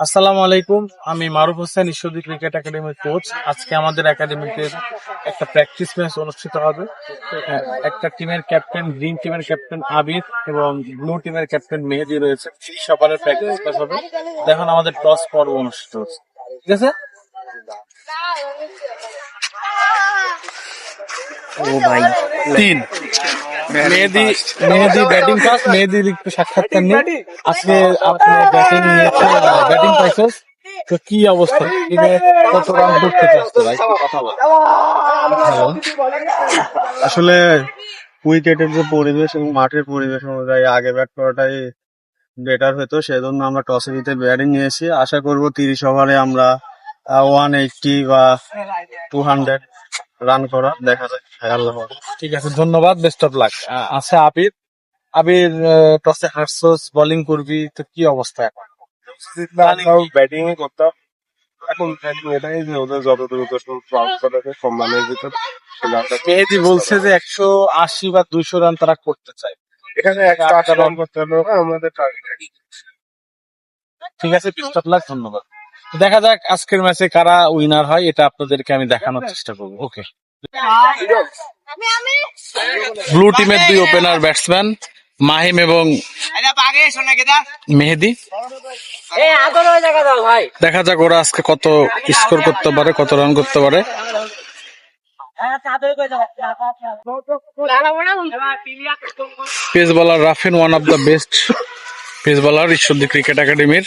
আসসালামু আলাইকুম আমি মারুফ হোসেন ঈশ্বরদী ক্রিকেট একাডেমির কোচ আজকে আমাদের একাডেমিতে একটা প্র্যাকটিস ম্যাচ অনুষ্ঠিত হবে। হ্যাঁ, একটা টিমের ক্যাপ্টেন গ্রিন টিমের ক্যাপ্টেন আবির এবং ব্লু টিমের ক্যাপ্টেন মেহেদি রয়েছে। সবারের প্র্যাকটিস ম্যাচ হবে। দেখুন আমাদের টস পর্ব অনুষ্ঠিত হচ্ছে। ঠিক আছে? ও ভাই তিন। মেহেদি মেহেদি ব্যাটিং মেহেদির একটু সাক্ষাৎকার নেই আজকে আপনি ব্যাটিং ব্যাটিং পাইছস তো কি অবস্থা? টিমে কত রান করতে চাচ্ছে ভাই? হ্যালো। আসলে উইকেটের যে পরিবেশ এবং মাঠের পরিবেশ অনুযায়ী আগে ব্যাট করাটাই বেটার হতো সেজন্য আমরা টসে জিতে ব্যাটিং নিয়েছি। আশা করব তিরিশ ওভারে আমরা ওয়ান এইটটি বা টু হান্ড্রেড রান করা দেখা যায় আল্লাহ ঠিক আছে ধন্যবাদ বেস্ট অফ লাক আছে আবির। আবির টসে হারছস বোলিং করবি তো কি অবস্থা এখন? ব্যাটিং এ করতাম। এখন এটাই যে ওদের যত দ্রুত ট্রান্সফার সম্মানের ভিতর মেহেদি বলছে যে একশো আশি বা দুইশো রান তারা করতে চায়। এখানে একটা রান করতে হবে আমাদের টার্গেট ঠিক আছে ধন্যবাদ। দেখা যাক আজকের ম্যাচে কারা উইনার হয় এটা আপনাদেরকে আমি দেখানোর চেষ্টা করব। ওকে ব্লু টিমের দুই ওপেনার ব্যাটসম্যান মাহিম এবং মেহেদি। দেখা দাও ভাই। দেখা যাক ওরা আজকে কত স্কোর করতে পারে কত রান করতে পারে। Pace bowler Rafin one of the best pace bowler Ishwardi cricket একাডেমির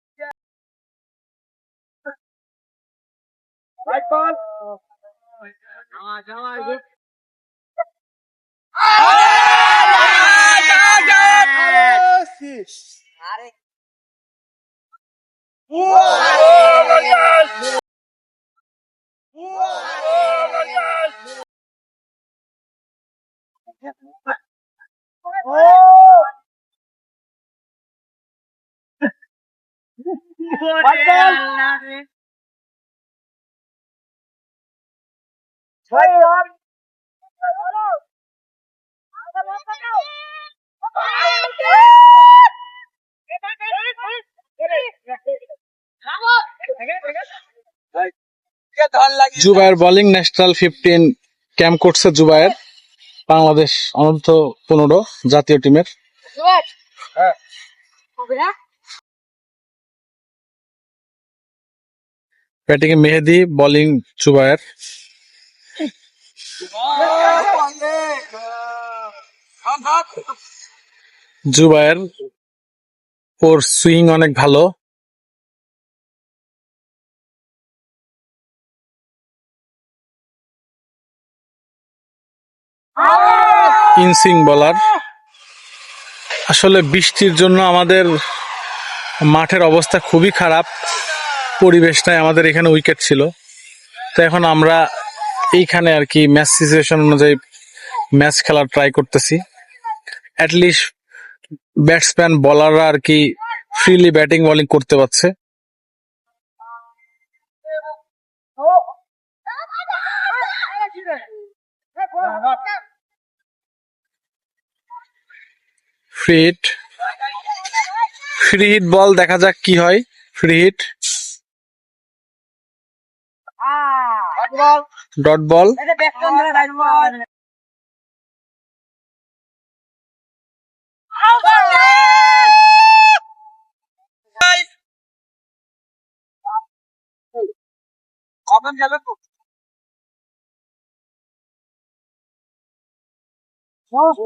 Right, Bob? Oh. Come on, come on, Oh! Jubayer bowling national fifteen camp করছে জুবায়ের। বাংলাদেশ অনন্ত পনেরো জাতীয় টিমের ব্যাটিং মেহেদি বোলিং জুবায়ের। জুবায়ের ওর সুইং অনেক ভালো। ইনসুইং বলার। আসলে বৃষ্টির জন্য আমাদের মাঠের অবস্থা খুবই খারাপ। পরিবেশটাই আমাদের এখানে উইকেট ছিল। তো এখন আমরা এইখানে আর কি ম্যাচ সিচুয়েশন অনুযায়ী ম্যাচ খেলার ট্রাই করতেছি। অ্যাটলিস্ট ব্যাটসম্যান বলাররা আর কি ফ্রিলি ব্যাটিং বলিং করতে পারছে। Free hit free hit ball দেখা যাক কি হয়। ফ্রি হিট ডট বল কখন যাবে তো? ধরো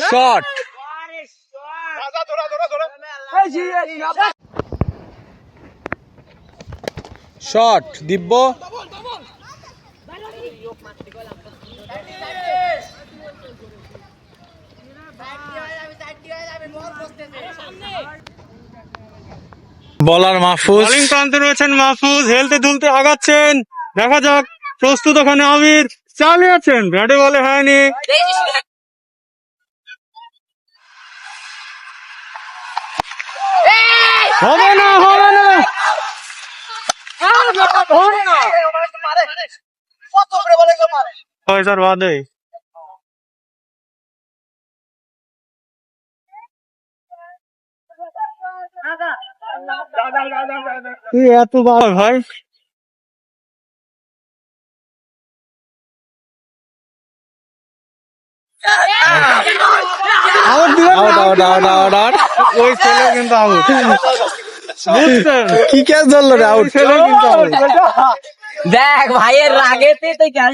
শট শট দিব্য বলার মাহফুজ বোলিং প্রান্তে রয়েছেন মাহফুজ হেলতে দুলতে আগাচ্ছেন। দেখা যাক প্রস্তুত ওখানে আমির। চালিয়েছেন ব্যাটে বলে হয়নি। হবে না হবে না। পয়সার বাদে। এত ভাই। ভাই আউট দিবেন out out out out out ওই ছেলে কিন্তু আউট কি ক্যাচ ধরলো রে আউট ছেলে কিন্তু আউট দেখ ভাইয়ের রাগেতে তুই ক্যাচ